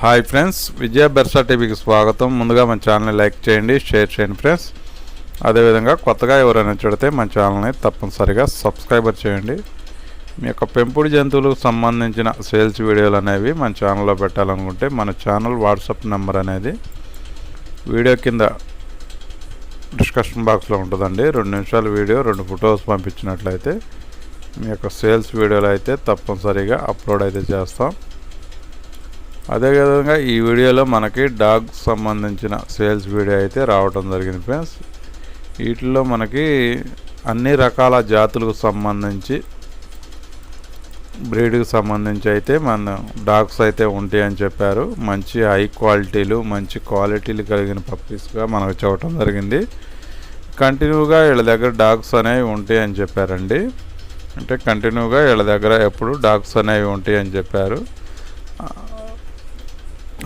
Hi friends విజయ బెర్సా టీవీకి స్వాగతం. ముందుగా మన ఛానల్ని లైక్ చేయండి షేర్ చేయండి ఫ్రెండ్స్. అదేవిధంగా కొత్తగా ఎవరైనా చూడితే మన ఛానల్ని తప్పనిసరిగా సబ్స్క్రైబర్ చేయండి. మీ యొక్క పెంపుడు జంతువులకు సంబంధించిన సేల్స్ వీడియోలు అనేవి మన ఛానల్లో పెట్టాలనుకుంటే మన ఛానల్ వాట్సాప్ నెంబర్ అనేది వీడియో కింద డిస్కషన్ బాక్స్లో ఉంటుందండి. రెండు నిమిషాల వీడియో రెండు ఫొటోస్ పంపించినట్లయితే మీ యొక్క సేల్స్ వీడియోలు అయితే తప్పనిసరిగా అప్లోడ్ అయితే చేస్తాం. అదేవిధంగా ఈ వీడియోలో మనకి డాగ్ సంబంధించిన సేల్స్ వీడియో అయితే రావడం జరిగింది ఫ్రెండ్స్. వీటిలో మనకి అన్ని రకాల జాతులకు సంబంధించి బ్రీడ్కి సంబంధించి అయితే మన డాగ్స్ అయితే ఉంటాయి అని చెప్పారు. మంచి హై క్వాలిటీలు మంచి క్వాలిటీలు కలిగిన పప్పీస్గా మనకు చూడటం జరిగింది. కంటిన్యూగా వీళ్ళ దగ్గర డాగ్స్ అనేవి ఉంటాయి అని చెప్పారండి. అంటే కంటిన్యూగా వీళ్ళ దగ్గర ఎప్పుడు డాగ్స్ అనేవి ఉంటాయి అని చెప్పారు.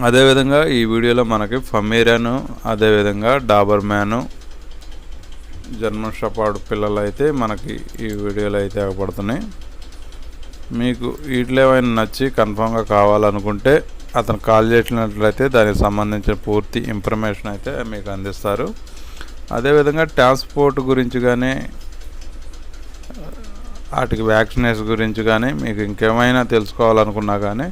అదేవిధంగా ఈ వీడియోలో మనకి ఫమీరాను అదేవిధంగా డాబర్ మ్యాను జర్మన్ షపార్డ్ పిల్లలు అయితే మనకి ఈ వీడియోలో అయితే అగపడుతున్నాయి మీకు వీటిలో ఏమైనా నచ్చి కన్ఫామ్గా కావాలనుకుంటే అతను కాల్ చేసినట్లయితే దానికి సంబంధించిన పూర్తి ఇన్ఫర్మేషన్ అయితే మీకు అందిస్తారు. అదేవిధంగా ట్రాన్స్పోర్ట్ గురించి కానీ వాటికి వ్యాక్సినేషన్ గురించి కానీ మీకు ఇంకేమైనా తెలుసుకోవాలనుకున్నా కానీ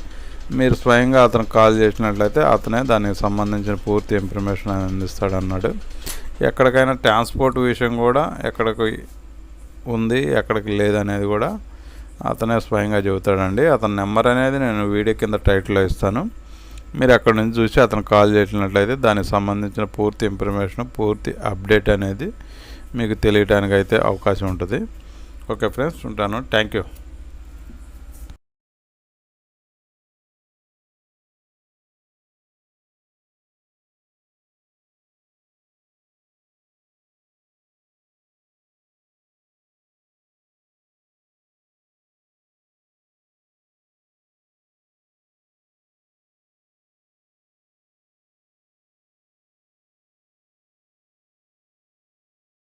మీరు స్వయంగా అతను కాల్ చేసినట్లయితే అతనే దానికి సంబంధించిన పూర్తి ఇన్ఫర్మేషన్ అందిస్తాడు అన్నాడు ఎక్కడికైనా ట్రాన్స్పోర్ట్ విషయం కూడా ఎక్కడికి ఉంది ఎక్కడికి లేదనేది కూడా అతనే స్వయంగా చెబుతాడండి. అతని నెంబర్ అనేది నేను వీడియో కింద టైటిల్లో ఇస్తాను. మీరు అక్కడ నుంచి చూసి అతను కాల్ చేసినట్లయితే దానికి సంబంధించిన పూర్తి ఇన్ఫర్మేషన్ పూర్తి అప్డేట్ అనేది మీకు తెలియటానికి అయితే అవకాశం ఉంటుంది. ఓకే ఫ్రెండ్స్ ఉంటాను. Thank you.